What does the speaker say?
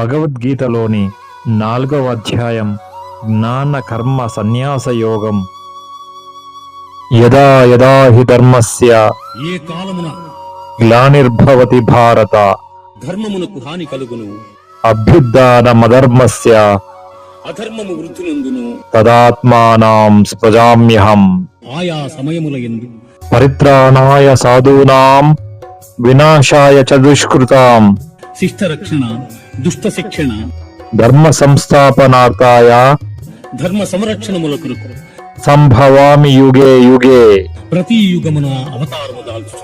భగవద్గీతలోని నాలుగవ అధ్యాయం జ్ఞాన కర్మ సన్యాస యోగం. యదా యదా హి ధర్మస్య ఏ కాలమున గ్లానిర్భవతి భారత ధర్మమునకు హాని కలుగును? అధర్మము వృద్ధినందును? తదాత్మానాం స్పృజామ్యహం ఆయా సమయముల ఎందు? పరిత్రాణాయ సాధూనాం వినాశాయ చ దుష్కృతాం. దుష్ట శిక్షణ. ధర్మ సంస్థాపనార్థాయ ధర్మ సంరక్షణముల కొరకు సంభవామి యుగే యుగే. ప్రతి యుగమున అవతారము దాల్చు